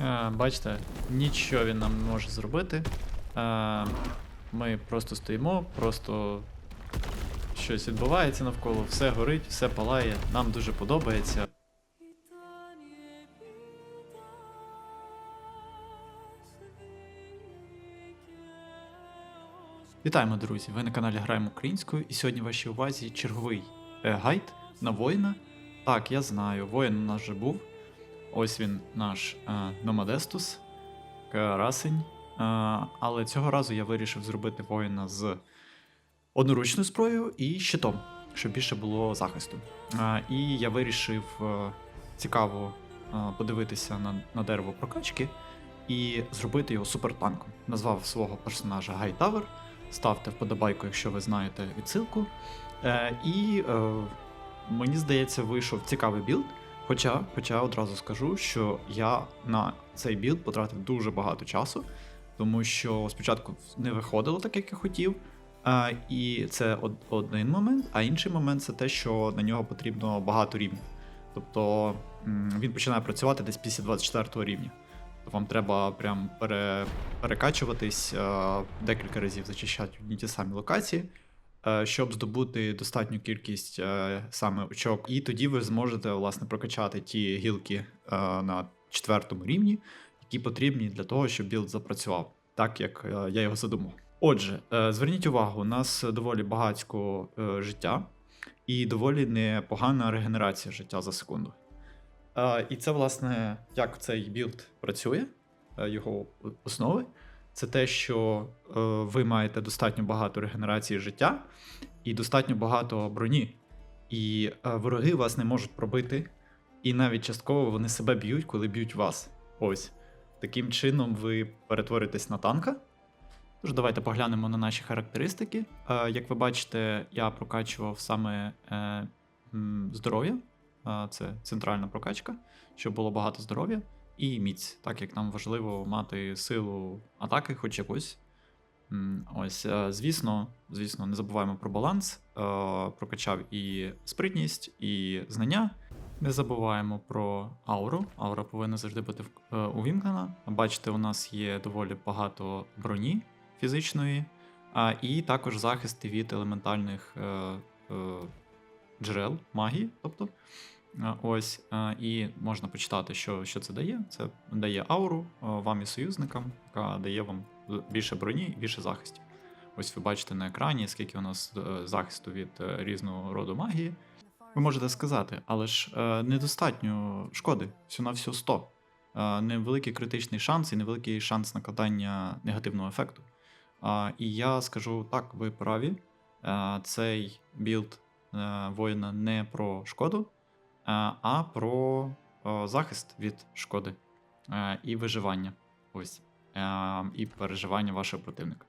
Е, Бачите, нічого він нам не може зробити. Е, Ми просто стоїмо, просто щось відбувається навколо, все горить, все палає. Нам дуже подобається. Вітаємо, друзі! Ви на каналі Граємо Українською, і сьогодні в вашій увазі черговий е, гайд на воїна. Так, я знаю, воїн у нас вже був. Ось він, наш е, Номадестус, Карасень. Е, але цього разу я вирішив зробити воїна з одноручною зброєю і щитом, щоб більше було захисту. Е, і я вирішив цікаво подивитися на, дерево прокачки і зробити його супертанком. Назвав свого персонажа Гайтавер. Ставте вподобайку, якщо ви знаєте відсилку. І мені здається, вийшов цікавий білд. Хоча, хоча одразу скажу, що я на цей білд потратив дуже багато часу, тому що спочатку не виходило так, як я хотів. А, і це од- один момент, а інший момент це те, що на нього потрібно багато рівнів. Тобто він починає працювати десь після 24 рівня. Тобто вам треба прям пере, перекачуватись декілька разів зачищати одні ті самі локації, щоб здобути достатню кількість е, саме очок. І тоді ви зможете власне прокачати ті гілки е, на четвертому рівні, які потрібні для того, щоб білд запрацював, так як е, я його задумав. Отже, е, зверніть увагу, у нас доволі багатько е, життя і доволі непогана регенерація життя за секунду. Е, І це, власне, як цей білд працює, е, його основи. Це те, що е, ви маєте достатньо багато регенерації життя і достатньо багато броні. І е, вороги вас не можуть пробити, і навіть частково вони себе б'ють, коли б'ють вас. Ось. Таким чином ви перетворитесь на танка. Тож давайте поглянемо на наші характеристики. Е, як ви бачите, я прокачував саме е, здоров'я. Е, це центральна прокачка, щоб було багато здоров'я і міць, так як нам важливо мати силу атаки, хоч якусь. Ось, е, звісно, звісно, не забуваємо про баланс. Е, Прокачав і спритність, і знання. Не забуваємо про ауру. Аура повинна завжди бути е, увімкнена. Бачите, у нас є доволі багато броні фізичної, і також захисти від елементальних джерел магії. Тобто, Ось, і можна почитати, що, що це дає. Це дає ауру вам і союзникам, яка дає вам більше броні більше захистів. Ось ви бачите на екрані, скільки у нас е, захисту від е, різного роду магії. Ви можете сказати, але ж е, недостатньо шкоди, всього на всього 100. Е, невеликий критичний шанс і невеликий шанс накладання негативного ефекту. І я скажу так, ви праві. Цей білд воїна не про шкоду, а про е, захист від шкоди е, і виживання. Ось. Е, і переживання вашого противника.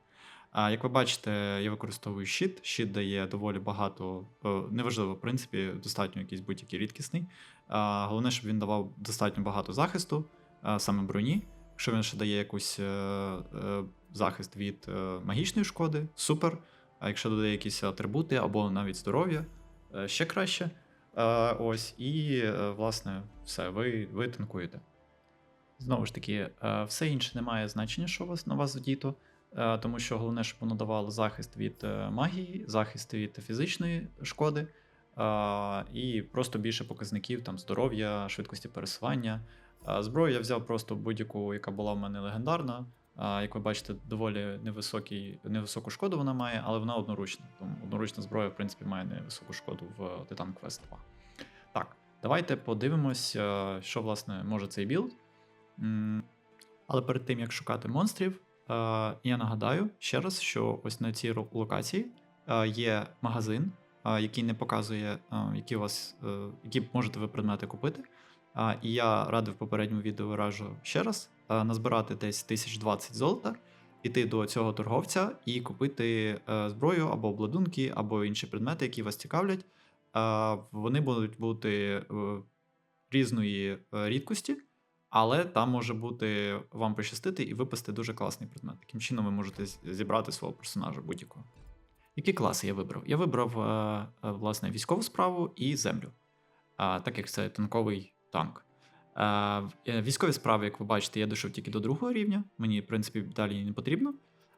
Як ви бачите, я використовую щит. Щит дає доволі багато, е, неважливо, в принципі, достатньо якийсь будь-який рідкісний. Головне, щоб він давав достатньо багато захисту, саме броні. Якщо він ще дає якийсь е, е, захист від е, магічної шкоди, супер. А якщо додає якісь атрибути або навіть здоров'я, е, ще краще. Ось, і, е, власне, все, ви, ви танкуєте. Знову ж таки, е, все інше не має значення, що у вас на вас вдіто, е, тому що головне, щоб воно давало захист від магії, захист від фізичної шкоди, і просто більше показників там здоров'я, швидкості пересування. Зброю я взяв просто будь-яку, яка була в мене легендарна. Як ви бачите, доволі невисокий, невисоку шкоду вона має, але вона одноручна. Тому одноручна зброя, в принципі, має невисоку шкоду в Titan Quest 2. Так, давайте подивимось, е, що власне може цей білд. Але перед тим як шукати монстрів, е, я нагадаю ще раз, що ось на цій локації е, є магазин, який не показує, які у вас, які можете ви предмети купити. А, І я радив попередньому відео раджу ще раз е, назбирати десь 1020 золота, піти до цього торговця і купити е, зброю або обладунки, або інші предмети, які вас цікавлять. Е, Вони будуть бути е, різної е, рідкості, але там може бути вам пощастити і випасти дуже класний предмет. Таким чином ви можете зібрати свого персонажа будь-якого. Які класи я вибрав? Я вибрав власне військову справу і землю, а, так як це танковий танк. Е, е, Військові справи, як ви бачите, я дійшов тільки до другого рівня. Мені, в принципі, далі не потрібно.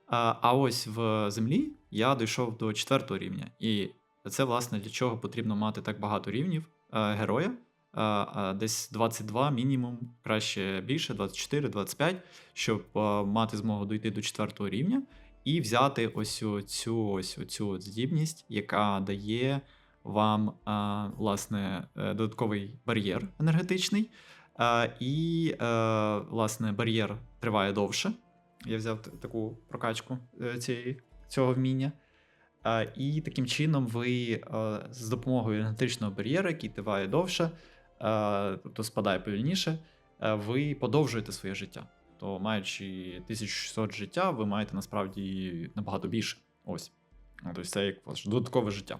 А, а ось в землі я дійшов до четвертого рівня. І це, власне, для чого потрібно мати так багато рівнів е, героя. Е, е, десь 22 мінімум, краще більше, 24, 25, щоб е, мати змогу дойти до четвертого рівня і взяти ось цю ось цю здібність, яка дає вам е, власне е, додатковий бар'єр енергетичний. Е, І, е, власне, бар'єр триває довше. Я взяв таку прокачку е, цієї, цього вміння. Е, І таким чином ви е, з допомогою енергетичного бар'єра, який триває довше, е, тобто спадає повільніше, е, ви подовжуєте своє життя. То маючи 1600 життя, ви маєте насправді набагато більше. Ось. Тобто це як ваше додаткове життя.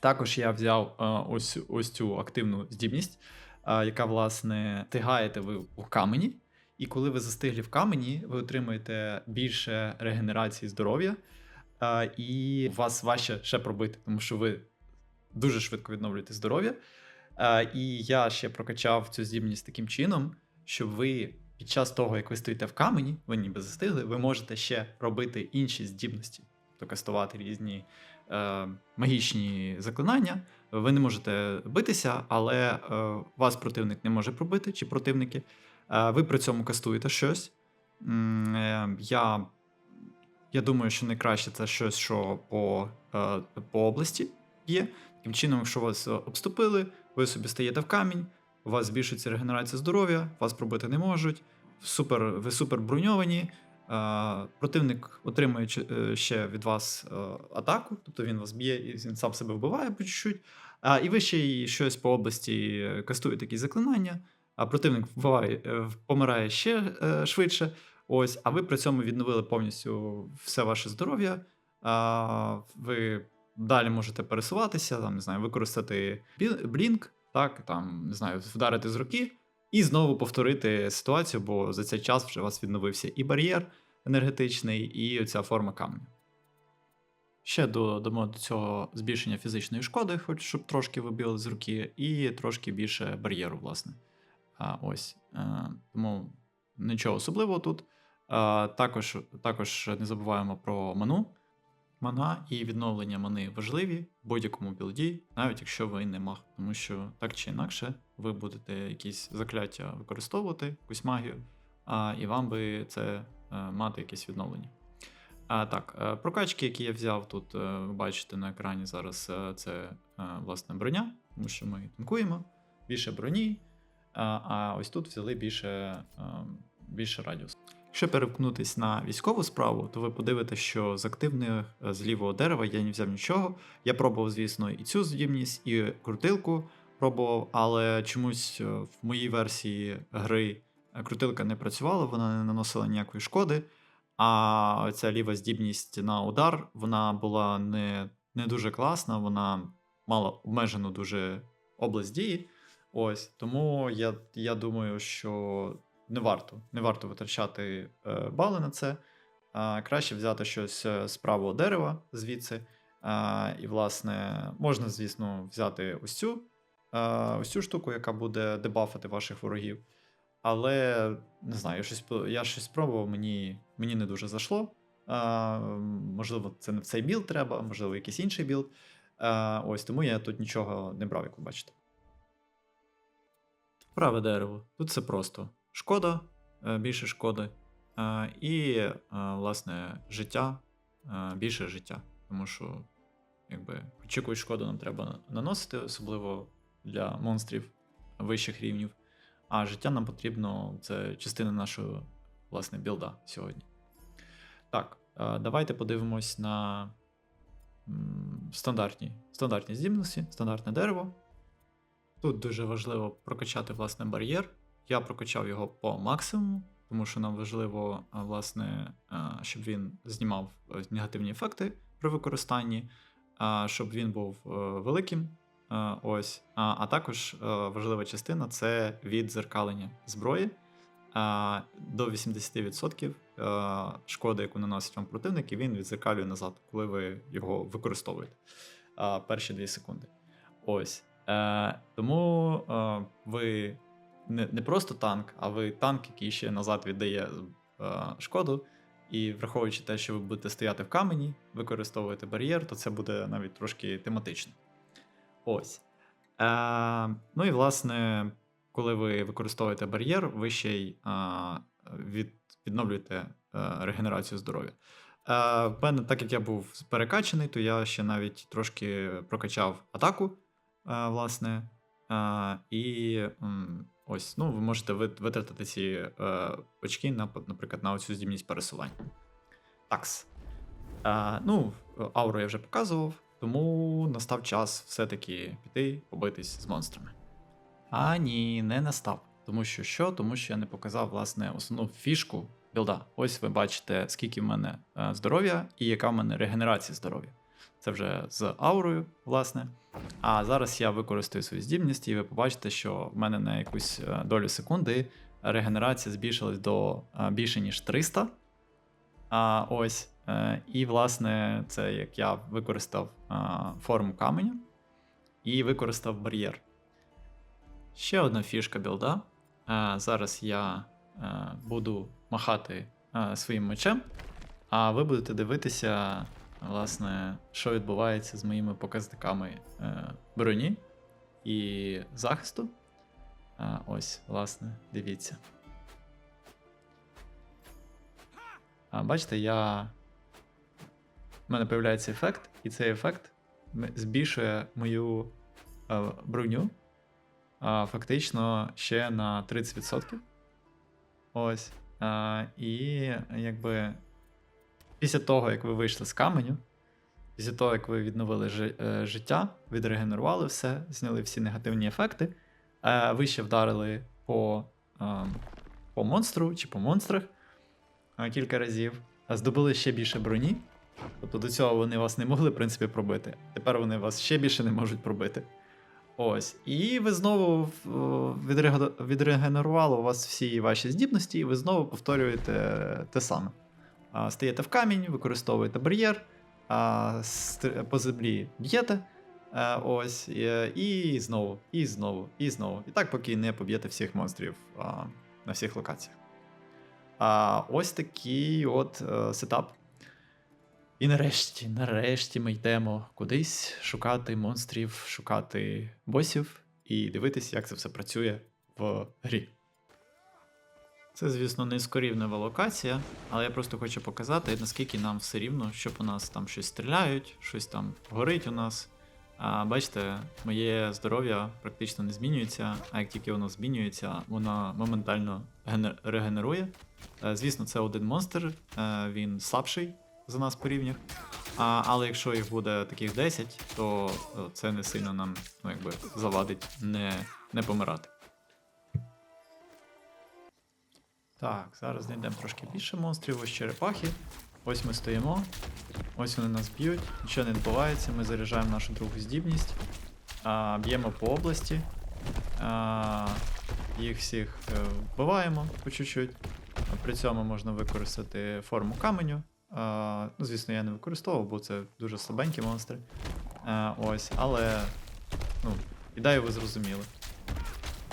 Також я взяв е, ось, ось цю активну здібність, е, яка, власне, тигаєте ви у камені. І коли ви застиглі в камені, ви отримуєте більше регенерації здоров'я, е, і вас важче ще пробити, тому що ви дуже швидко відновлюєте здоров'я. І я ще прокачав цю здібність таким чином, що ви під час того, як ви стоїте в камені, ви ніби застигли, ви можете ще робити інші здібності, тобто кастувати різні е, магічні заклинання. Ви не можете битися, але е, вас противник не може пробити, чи противники. Е, ви при цьому кастуєте щось. Е, Я, я думаю, що найкраще це щось, що по, е, по області є. Таким чином, якщо вас обступили, ви собі стаєте в камінь, у вас збільшується регенерація здоров'я, вас пробити не можуть. Супер, ви супер броньовані. Е, Противник отримує е, ще від вас е, атаку, тобто він вас б'є і він сам себе вбиває по чуть-чуть. А, І ви ще й щось по області кастуєте якісь заклинання, а противник вбиває, помирає ще швидше. Ось, а ви при цьому відновили повністю все ваше здоров'я. Ви далі можете пересуватися, там, не знаю, використати блінк, так, там, не знаю, вдарити з руки і знову повторити ситуацію, бо за цей час вже у вас відновився і бар'єр енергетичний, і ця форма каменю. Ще додамо до цього збільшення фізичної шкоди, хоч щоб трошки вибили з руки, і трошки більше бар'єру, власне. А, ось. Е, тому нічого особливого тут. А, також, також не забуваємо про ману. Мана і відновлення мани важливі в будь-якому білді, навіть якщо ви не маг, тому що так чи інакше ви будете якісь закляття використовувати, якусь магію, а, і вам би це е, мати якесь відновлення. А, так, е, прокачки, які я взяв тут, е, ви бачите на екрані зараз, це власне броня, тому що ми танкуємо, більше броні, а, ось тут взяли більше, більше радіус. Якщо перемкнутись на військову справу, то ви подивитесь, що з активних з лівого дерева я не взяв нічого. Я пробував, звісно, і цю здібність, і крутилку пробував, але чомусь е, в моїй версії гри е, крутилка не працювала, вона не наносила ніякої шкоди. А ця ліва здібність на удар вона була не, не дуже класна, вона мала обмежену дуже область дії. Ось тому я, я думаю, що не варто, не варто витрачати е, бали на це. А, краще взяти щось е, з правого дерева звідси. А, і, власне, можна, звісно, взяти ось цю, ось цю штуку, яка буде дебафати ваших ворогів. Але не знаю, я щось, я щось спробував, мені, мені не дуже зайшло. А, можливо, це не в цей білд треба, можливо, якийсь інший білд. А, ось тому я тут нічого не брав, як ви бачите. Праве дерево. Тут все просто. Шкода, е, більше шкоди. е, І, е, власне, життя, е, більше життя. Тому що, якби, хоч якусь шкоду нам треба наносити, особливо для монстрів вищих рівнів. А життя нам потрібно, це частина нашого, власне, білда сьогодні. Так, е, давайте подивимось на стандартні, стандартні здібності, стандартне дерево. Тут дуже важливо прокачати власне бар'єр. Я прокачав його по максимуму, тому що нам важливо, власне, щоб він знімав е, негативні ефекти при використанні, щоб він був е, великим. Е, Ось. А, а також е, важлива частина це віддзеркалення зброї. До 80% е, шкоди, яку наносить вам противник, і він відзеркалює назад, коли ви його використовуєте перші 2 секунди. Ось. Е, тому е, ви не, просто танк, а ви танк, який ще назад віддає е, шкоду. І враховуючи те, що ви будете стояти в камені, використовуєте бар'єр, то це буде навіть трошки тематично. Ось. Е, ну і власне, коли ви використовуєте бар'єр, ви ще й від, відновлюєте е, регенерацію здоров'я. Е, в мене, так як я був перекачаний, то я ще навіть трошки прокачав атаку, е, власне. І ось, ну, ви можете витратити ці очки, на, наприклад, на оцю здібність пересування. Такс. Ну, ауру я вже показував, тому настав час все-таки піти побитись з монстрами. А ні, не настав. Тому що що? Тому що я не показав власне основну фішку білда. Ось ви бачите, скільки в мене е, здоров'я і яка в мене регенерація здоров'я. Це вже з аурою, власне. А зараз я використаю свої здібності, і ви побачите, що в мене на якусь е, долю секунди регенерація збільшилась до е, більше ніж 300. А, ось. Е, І, власне, це як я використав форму каменю і використав бар'єр. Ще одна фішка білда. Е, Зараз я е, буду махати е, своїм мечем, а ви будете дивитися, власне, що відбувається з моїми показниками е, броні і захисту. Е, Ось, власне, дивіться. Бачите, я. У мене з'являється ефект, і цей ефект збільшує мою е, броню а, фактично ще на 30%. Ось. А, і якби після того, як ви вийшли з каменю, після того, як ви відновили жи- е, життя, відрегенерували все, зняли всі негативні ефекти, е, ви ще вдарили по, е, по монстру чи по монстрах е, кілька разів, здобули ще більше броні. Тобто до цього вони вас не могли, в принципі, пробити. Тепер вони вас ще більше не можуть пробити. Ось. І ви знову в- відрегенерували у вас всі ваші здібності, і ви знову повторюєте те саме. Стаєте в камінь, використовуєте бар'єр, по землі б'єте. е, Ось, і, знову, і знову, і знову. І так, поки не поб'єте всіх монстрів на всіх локаціях. Ось такий от е, сетап. І нарешті, нарешті ми йдемо кудись шукати монстрів, шукати босів і дивитись, як це все працює в грі. Це, звісно, не скорівнева локація, але я просто хочу показати, наскільки нам все рівно, щоб у нас там щось стріляють, щось там горить у нас. А бачите, моє здоров'я практично не змінюється, а як тільки воно змінюється, воно моментально генер- регенерує. Е, Звісно, це один монстр, е, він слабший за нас по рівнях. А, але якщо їх буде таких 10, то е, це не сильно нам ну, якби, завадить не, не помирати. Так, зараз знайдемо трошки більше монстрів, ось черепахи. Ось ми стоїмо. Ось вони нас б'ють, нічого не відбувається, ми заряджаємо нашу другу здібність. Б'ємо по області. А, їх всіх е, вбиваємо по чуть-чуть. При цьому можна використати форму каменю. Ну, звісно, я не використовував, бо це дуже слабенькі монстри. А, ось, але ну, ідею ви зрозуміли.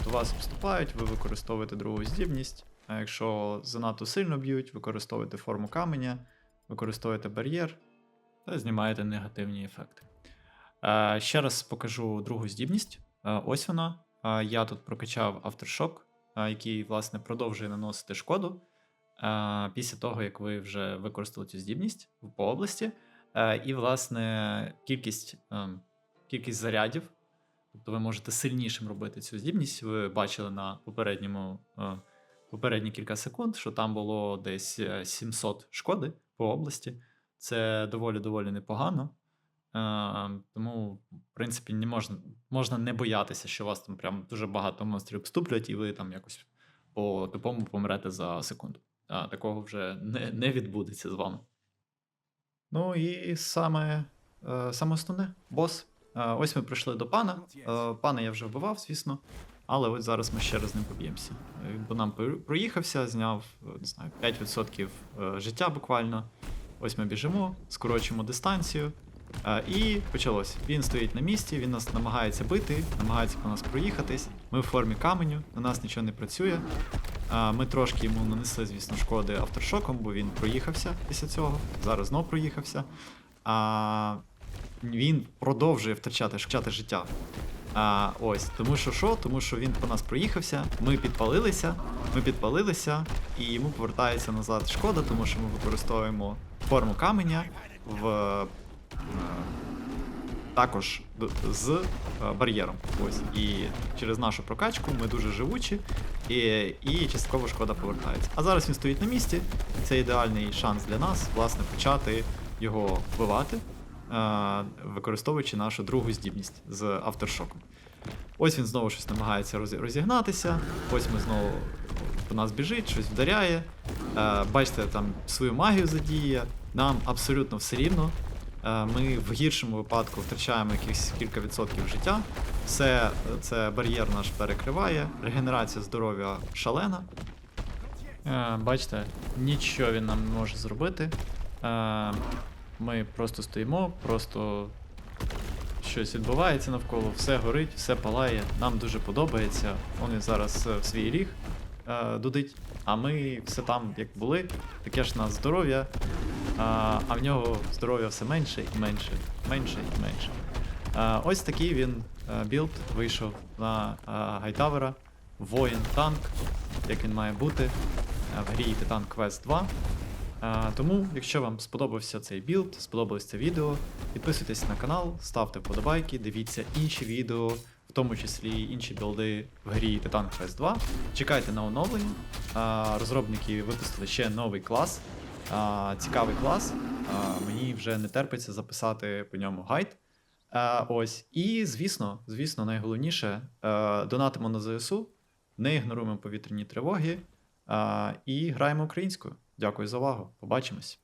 До вас вступають, ви використовуєте другу здібність. А якщо занадто сильно б'ють, використовуєте форму каменя, використовуєте бар'єр та знімаєте негативні ефекти. Ще раз покажу другу здібність. Ось вона. Я тут прокачав Aftershock, який, власне, продовжує наносити шкоду після того, як ви вже використали цю здібність по області. Е, і, власне, кількість, е, кількість зарядів. Тобто ви можете сильнішим робити цю здібність. Ви бачили на попередньому, е, попередні кілька секунд, що там було десь е, 700 шкоди по області. Це доволі доволі непогано. Е, тому, в принципі, не можна, можна не боятися, що вас там прям дуже багато монстрів обступлять, і ви там якось по тупому помрете за секунду. А, такого вже не, не відбудеться з вами. Ну і саме, е, саме основне бос. Е, ось ми прийшли до пана. Е, пана я вже вбивав, звісно. Але ось зараз ми ще раз ним поб'ємося. Він по нам проїхався, зняв не знаю, 5% е, життя буквально. Ось ми біжимо, скорочуємо дистанцію. І почалось. Він стоїть на місці, він нас намагається бити, намагається по нас проїхатись. Ми в формі каменю, на нас нічого не працює. Ми трошки йому нанесли, звісно, шкоди авторшоком, бо він проїхався після цього. Зараз знов проїхався. А, він продовжує втрачати, втрачати життя. А, ось, тому що що? Тому що він по нас проїхався, ми підпалилися, ми підпалилися, і йому повертається назад шкода, тому що ми використовуємо форму каменя в е, також з е, бар'єром. Ось. І через нашу прокачку ми дуже живучі, і, і частково шкода повертається. А зараз він стоїть на місці. Це ідеальний шанс для нас, власне, почати його вбивати, е, використовуючи нашу другу здібність з авторшоком. Ось він знову щось намагається розігнатися. Ось ми знову по нас біжить, щось вдаряє. Е, бачите, там свою магію задіє. Нам абсолютно все рівно. Е, ми в гіршому випадку втрачаємо якихось кілька відсотків життя. Все це бар'єр наш перекриває. Регенерація здоров'я шалена. Е, бачите, нічого він нам не може зробити. Е, ми просто стоїмо, просто щось відбувається навколо, все горить, все палає. Нам дуже подобається. Вони зараз в свій ріг дудить, а ми все там, як були, таке ж на здоров'я, а, в нього здоров'я все менше і менше, менше і менше. Ось такий він білд вийшов на Гайтавера. Воїн танк, як він має бути е, в грі Titan Quest 2. Е, Тому, якщо вам сподобався цей білд, сподобалось це відео, підписуйтесь на канал, ставте вподобайки, дивіться інші відео, в тому числі інші білди в грі Titan Quest 2. Чекайте на оновлення. Розробники випустили ще новий клас. Е, Цікавий клас. А, Мені вже не терпиться записати по ньому гайд. А, Ось. І, звісно, звісно, найголовніше, а, донатимо на ЗСУ, не ігноруємо повітряні тривоги а, і граємо українською. Дякую за увагу. Побачимось.